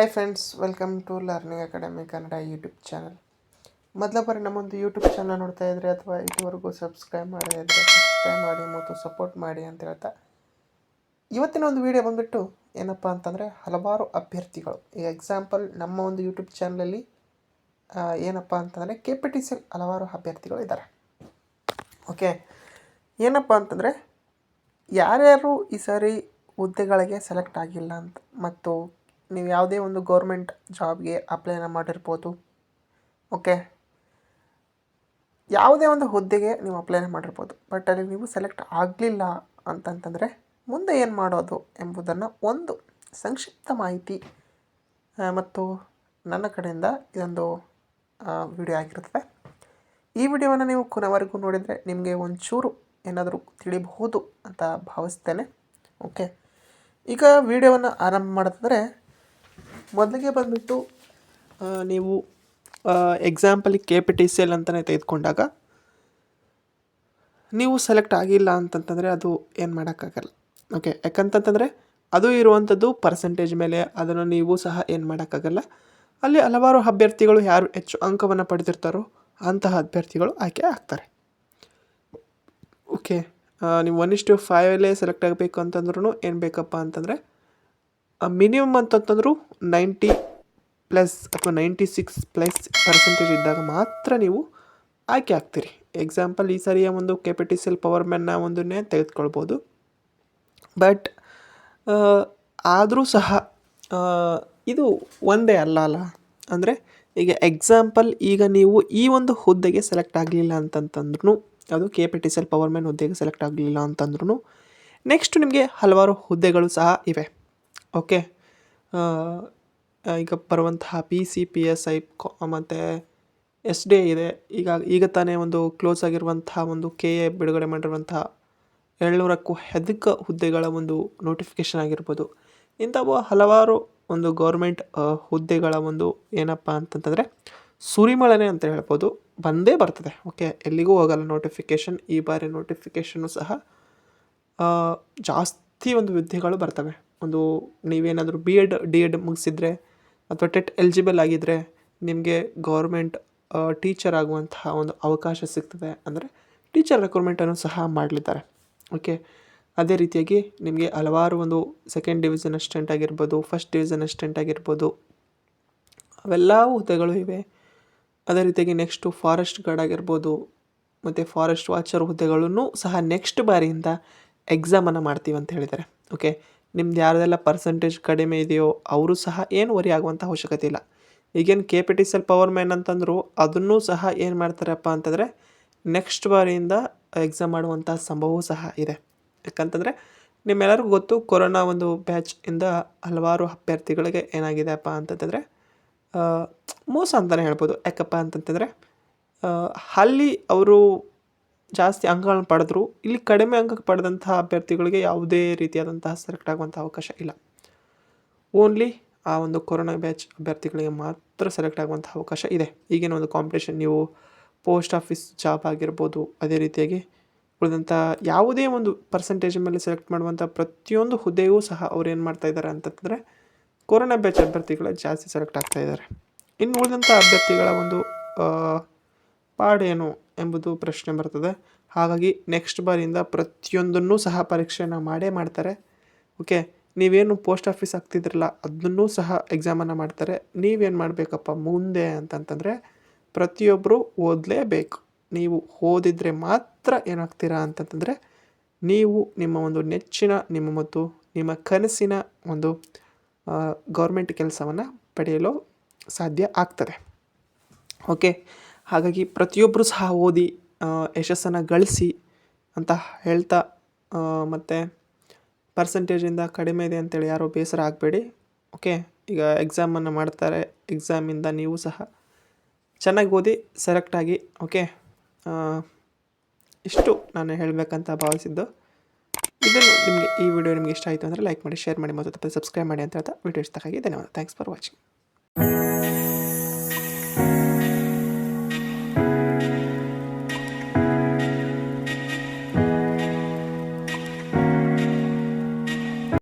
Hi friends welcome to learning academy Kannada YouTube channel ಮೊದಲ ಬಾರಿ ನಮ್ಮೊಂದು YouTube channel ನೋಡ್ತಾ ಇದ್ದರೆ ಅಥವಾ ಇದುವರೆಗೂ ಸಬ್ಸ್ಕ್ರೈಬ್ ಮಾಡದೇ ಇದ್ದರೆ ಸಬ್ಸ್ಕ್ರೈಬ್ ಮಾಡಿ, ಮತ್ತು ಸಪೋರ್ಟ್ ಮಾಡಿ ಅಂತ ಹೇಳ್ತಾ. ಇವತ್ತಿನ ಒಂದು ವಿಡಿಯೋ ಬಂದುಬಿಟ್ಟು ಏನಪ್ಪ ಅಂತಂದರೆ ಹಲವಾರು ಅಭ್ಯರ್ಥಿಗಳು. ಈ ಎಕ್ಸಾಂಪಲ್ ನಮ್ಮ ಒಂದು ಯೂಟ್ಯೂಬ್ ಚಾನಲಲ್ಲಿ ಏನಪ್ಪ ಅಂತಂದರೆ ಕೆ ಪಿ ಟಿ ಸಿ ಹಲವಾರು ಅಭ್ಯರ್ಥಿಗಳು ಇದ್ದಾರೆ ಓಕೆ ಏನಪ್ಪ ಅಂತಂದರೆ ಯಾರ್ಯಾರು ಈ ಸಾರಿ ಹುದ್ದೆಗಳಿಗೆ ಸೆಲೆಕ್ಟ್ ಆಗಿಲ್ಲ ಅಂತ, ಮತ್ತು ನೀವು ಯಾವುದೇ ಒಂದು ಗೌರ್ಮೆಂಟ್ ಜಾಬ್ಗೆ ಅಪ್ಲೈನ ಮಾಡಿರ್ಬೋದು. ಓಕೆ ಯಾವುದೇ ಒಂದು ಹುದ್ದೆಗೆ ನೀವು ಅಪ್ಲೈನ ಮಾಡಿರ್ಬೋದು. ಬಟ್ ಅಲ್ಲಿ ನೀವು ಸೆಲೆಕ್ಟ್ ಆಗಲಿಲ್ಲ ಅಂತಂತಂದರೆ ಮುಂದೆ ಏನು ಮಾಡೋದು ಎಂಬುದನ್ನು ಒಂದು ಸಂಕ್ಷಿಪ್ತ ಮಾಹಿತಿ ಮತ್ತು ನನ್ನ ಕಡೆಯಿಂದ ಇದೊಂದು ವಿಡಿಯೋ ಆಗಿರುತ್ತದೆ ಈ ವಿಡಿಯೋವನ್ನು ನೀವು ಕೊನೆವರೆಗೂ ನೋಡಿದರೆ ನಿಮಗೆ ಒಂಚೂರು ಏನಾದರೂ ತಿಳಿಬಹುದು ಅಂತ ಭಾವಿಸ್ತೇನೆ. ಓಕೆ ಈಗ ವಿಡಿಯೋವನ್ನು ಆರಂಭ ಮಾಡೋದಂದರೆ ಮೊದಲಿಗೆ ಬಂದುಬಿಟ್ಟು ನೀವು ಎಕ್ಸಾಂಪಲಿಗೆ K P T C L ಅಂತಲೇ ತೆಗೆದುಕೊಂಡಾಗ, ನೀವು ಸೆಲೆಕ್ಟ್ ಆಗಿಲ್ಲ ಅಂತಂತಂದರೆ ಅದು ಏನು ಮಾಡೋಕ್ಕಾಗಲ್ಲ. ಓಕೆ ಯಾಕಂತಂತಂದರೆ ಅದು ಇರುವಂಥದ್ದು ಪರ್ಸೆಂಟೇಜ್ ಮೇಲೆ ಅದನ್ನು ನೀವು ಸಹ ಏನು ಮಾಡೋಕ್ಕಾಗಲ್ಲ. ಅಲ್ಲಿ ಹಲವಾರು ಅಭ್ಯರ್ಥಿಗಳು ಯಾರು ಹೆಚ್ಚು ಅಂಕವನ್ನು ಪಡೆದಿರ್ತಾರೋ ಅಂತಹ ಅಭ್ಯರ್ಥಿಗಳು ಆಯ್ಕೆ ಆಗ್ತಾರೆ. ಓಕೆ ನೀವು ಒನ್ ಇಷ್ಟು ಫೈವಲ್ಲೇ ಸೆಲೆಕ್ಟ್ ಆಗಬೇಕು ಅಂತಂದ್ರೂ ಏನು ಬೇಕಪ್ಪ ಅಂತಂದರೆ ಮಿನಿಮಮ್ ಅಂತಂತಂದ್ರೂ ನೈಂಟಿ ಪ್ಲಸ್ ಅಥವಾ ನೈಂಟಿ ಸಿಕ್ಸ್ ಪ್ಲಸ್ ಪರ್ಸೆಂಟೇಜ್ ಇದ್ದಾಗ ಮಾತ್ರ ನೀವು ಆಯ್ಕೆ ಆಗ್ತೀರಿ. ಎಕ್ಸಾಂಪಲ್ ಈ ಸರಿಯ ಒಂದು K P T C L power ಮ್ಯಾನ್ನ ಒಂದನ್ನೇ ತೆಗೆದುಕೊಳ್ಬೋದು. ಬಟ್ ಆದರೂ ಸಹ ಇದು ಒಂದೇ ಅಲ್ಲ ಅಲ್ಲ? ಅಂದರೆ, ಈಗ ಎಕ್ಸಾಂಪಲ್ ಈಗ ನೀವು ಈ ಒಂದು ಹುದ್ದೆಗೆ ಸೆಲೆಕ್ಟ್ ಆಗಲಿಲ್ಲ ಅಂತಂತಂದ್ರೂ ಅದು K P T C L power man ಹುದ್ದೆಗೆ ಸೆಲೆಕ್ಟ್ ಆಗಲಿಲ್ಲ ಅಂತಂದ್ರೂ ನೆಕ್ಸ್ಟ್ ನಿಮಗೆ ಹಲವಾರು ಹುದ್ದೆಗಳು ಸಹ ಇವೆ. ಓಕೆ. ಈಗ ಬರುವಂತಹ P C P S I ಮತ್ತು ಎಸ್ ಡಿ ಇದೆ. ಈಗ ಈಗ ತಾನೇ ಒಂದು ಕ್ಲೋಸ್ ಆಗಿರುವಂತಹ ಒಂದು ಕೆ ಎ ಬಿಡುಗಡೆ ಮಾಡಿರುವಂತಹ ಏಳ್ನೂರಕ್ಕೂ ಅಧಿಕ ಹುದ್ದೆಗಳ ಒಂದು ನೋಟಿಫಿಕೇಷನ್ ಆಗಿರ್ಬೋದು. ಇಂಥವು ಹಲವಾರು ಒಂದು ಗೌರ್ಮೆಂಟ್ ಹುದ್ದೆಗಳ ಒಂದು ಏನಪ್ಪ ಅಂತಂತಂದರೆ ಸುರಿಮಳೆನೆ ಅಂತ ಹೇಳ್ಬೋದು. ಬಂದೇ ಬರ್ತದೆ. ಓಕೆ, ಎಲ್ಲಿಗೂ ಹೋಗಲ್ಲ ನೋಟಿಫಿಕೇಷನ್ ಈ ಬಾರಿ ನೋಟಿಫಿಕೇಷನ್ನು ಸಹ ಜಾಸ್ತಿ ಒಂದು ಹುದ್ದೆಗಳು ಬರ್ತವೆ. ಒಂದು ನೀವೇನಾದರೂ ಬಿ ಎಡ್ ಡಿ ಎಡ್ ಮುಗಿಸಿದ್ರೆ ಅಥವಾ ಟೆಟ್ ಎಲಿಜಿಬಲ್ ಆಗಿದ್ದರೆ ನಿಮಗೆ ಗೌರ್ಮೆಂಟ್ ಟೀಚರ್ ಆಗುವಂತಹ ಒಂದು ಅವಕಾಶ ಸಿಗ್ತದೆ ಅಂದರೆ ಟೀಚರ್ ರೆಕ್ರೂಟ್ಮೆಂಟನ್ನು ಸಹ ಮಾಡಲಿದ್ದಾರೆ. ಓಕೆ ಅದೇ ರೀತಿಯಾಗಿ ನಿಮಗೆ ಹಲವಾರು ಒಂದು ಸೆಕೆಂಡ್ ಡಿವಿಷನ್ ಅಸ್ಟೆಂಟ್ ಆಗಿರ್ಬೋದು ಫಸ್ಟ್ ಡಿವಿಷನ್ ಅಸ್ಟೆಂಟ್ ಆಗಿರ್ಬೋದು, ಅವೆಲ್ಲ ಹುದ್ದೆಗಳು ಇವೆ. ಅದೇ ರೀತಿಯಾಗಿ ನೆಕ್ಸ್ಟು ಫಾರೆಸ್ಟ್ ಗಾರ್ಡ್ ಆಗಿರ್ಬೋದು, ಮತ್ತು ಫಾರೆಸ್ಟ್ ವಾಚರ್ ಹುದ್ದೆಗಳನ್ನು ಸಹ ನೆಕ್ಸ್ಟ್ ಬಾರಿಯಿಂದ ಎಕ್ಸಾಮನ್ನು ಮಾಡ್ತೀವಿ ಅಂತ ಹೇಳಿದ್ದಾರೆ. ಓಕೆ ನಿಮ್ದು ಯಾರ್ದೆಲ್ಲ ಪರ್ಸೆಂಟೇಜ್ ಕಡಿಮೆ ಇದೆಯೋ ಅವರು ಸಹ ಏನು ವರಿ ಆಗುವಂಥ ಅವಶ್ಯಕತೆ ಇಲ್ಲ. ಈಗೇನು K P T C L power man ಅಂತಂದ್ರು ಅದನ್ನೂ ಸಹ ಏನು ಮಾಡ್ತಾರಪ್ಪ ಅಂತಂದರೆ ನೆಕ್ಸ್ಟ್ ಬಾರಿಯಿಂದ ಎಕ್ಸಾಮ್ ಮಾಡುವಂಥ ಸಂಭವವೂ ಸಹ ಇದೆ. ಯಾಕಂತಂದರೆ ನಿಮ್ಮೆಲ್ಲರಿಗೂ ಗೊತ್ತು ಕೊರೋನಾ ಒಂದು ಬ್ಯಾಚ್ ಇಂದ ಹಲವಾರು ಅಭ್ಯರ್ಥಿಗಳಿಗೆ ಏನಾಗಿದೆಪ್ಪ ಅಂತಂತಂದರೆ ಮೋಸ ಅಂತಲೇ ಹೇಳ್ಬೋದು. ಯಾಕಪ್ಪ ಅಂತಂತಂದರೆ ಅಲ್ಲಿ ಅವರು ಜಾಸ್ತಿ ಅಂಕಗಳನ್ನು ಪಡೆದ್ರು, ಇಲ್ಲಿ ಕಡಿಮೆ ಅಂಕ ಪಡೆದಂತಹ ಅಭ್ಯರ್ಥಿಗಳಿಗೆ ಯಾವುದೇ ರೀತಿಯಾದಂತಹ ಸೆಲೆಕ್ಟ್ ಆಗುವಂಥ ಅವಕಾಶ ಇಲ್ಲ. ಓನ್ಲಿ ಆ ಒಂದು ಕೊರೋನಾ ಬ್ಯಾಚ್ ಅಭ್ಯರ್ಥಿಗಳಿಗೆ ಮಾತ್ರ ಸೆಲೆಕ್ಟ್ ಆಗುವಂಥ ಅವಕಾಶ ಇದೆ. ಈಗಿನ ಒಂದು ಕಾಂಪಿಟೇಷನ್ ನೀವು ಪೋಸ್ಟ್ ಆಫೀಸ್ ಜಾಬ್ ಆಗಿರ್ಬೋದು, ಅದೇ ರೀತಿಯಾಗಿ ಉಳಿದಂಥ ಯಾವುದೇ ಒಂದು ಪರ್ಸೆಂಟೇಜ್ ಮೇಲೆ ಸೆಲೆಕ್ಟ್ ಮಾಡುವಂಥ ಪ್ರತಿಯೊಂದು ಹುದ್ದೆಯೂ ಸಹ ಅವ್ರು ಏನು ಮಾಡ್ತಾ ಇದ್ದಾರೆ ಅಂತಂದರೆ ಕೊರೋನಾ ಬ್ಯಾಚ್ ಅಭ್ಯರ್ಥಿಗಳೇ ಜಾಸ್ತಿ ಸೆಲೆಕ್ಟ್ ಆಗ್ತಾ ಇದ್ದಾರೆ. ಇನ್ನು ಉಳಿದಂಥ ಅಭ್ಯರ್ಥಿಗಳ ಒಂದು ಪಾಡೇನು ಎಂಬುದು ಪ್ರಶ್ನೆ ಬರ್ತದೆ. ಹಾಗಾಗಿ ನೆಕ್ಸ್ಟ್ ಬಾರಿಯಿಂದ ಪ್ರತಿಯೊಂದನ್ನು ಸಹ ಪರೀಕ್ಷೆಯನ್ನು ಮಾಡೇ ಮಾಡ್ತಾರೆ. ಓಕೆ ನೀವೇನು ಪೋಸ್ಟ್ ಆಫೀಸ್ ಆಗ್ತಿದ್ರಲ್ಲ ಅದನ್ನೂ ಸಹ ಎಕ್ಸಾಮನ್ನು ಮಾಡ್ತಾರೆ. ನೀವೇನು ಮಾಡಬೇಕಪ್ಪ ಮುಂದೆ ಅಂತಂತಂದರೆ ಪ್ರತಿಯೊಬ್ಬರು ಓದಲೇಬೇಕು. ನೀವು ಓದಿದರೆ ಮಾತ್ರ ಏನಾಗ್ತೀರಾ ಅಂತಂತಂದರೆ, ನೀವು ನಿಮ್ಮ ಒಂದು ನೆಚ್ಚಿನ, ನಿಮ್ಮ ಮತ್ತು ನಿಮ್ಮ ಕನಸಿನ ಒಂದು ಗೌರ್ಮೆಂಟ್ ಕೆಲಸವನ್ನು ಪಡೆಯಲು ಸಾಧ್ಯ ಆಗ್ತದೆ. ಓಕೆ ಹಾಗಾಗಿ ಪ್ರತಿಯೊಬ್ಬರೂ ಸಹ ಓದಿ ಯಶಸ್ಸನ್ನು ಗಳಿಸಿ ಅಂತ ಹೇಳ್ತಾ ಮತ್ತು ಪರ್ಸೆಂಟೇಜಿಂದ ಕಡಿಮೆ ಇದೆ ಅಂತೇಳಿ ಯಾರೂ ಬೇಸರ ಆಗಬೇಡಿ ಓಕೆ ಈಗ ಎಕ್ಸಾಮನ್ನು ಮಾಡ್ತಾರೆ ಎಕ್ಸಾಮಿಂದ ನೀವು ಸಹ ಚೆನ್ನಾಗಿ ಓದಿ ಸೆಲೆಕ್ಟಾಗಿ ಓಕೆ ಇಷ್ಟು ನಾನು ಹೇಳಬೇಕಂತ ಭಾವಿಸಿದ್ದು. ಇದನ್ನು ನಿಮಗೆ ಈ ವಿಡಿಯೋ ನಿಮಗೆ ಇಷ್ಟ ಆಯಿತು ಅಂದರೆ ಲೈಕ್ ಮಾಡಿ ಶೇರ್ ಮಾಡಿ ಮತ್ತು ತಪ್ಪದೆ ಸಬ್ಸ್ಕ್ರೈಬ್ ಮಾಡಿ ಅಂತ ಹೇಳ್ತಾ ವಿಡಿಯೋ ಇಷ್ಟಕ್ಕಾಗಿ ಧನ್ಯವಾದ. Thanks for watching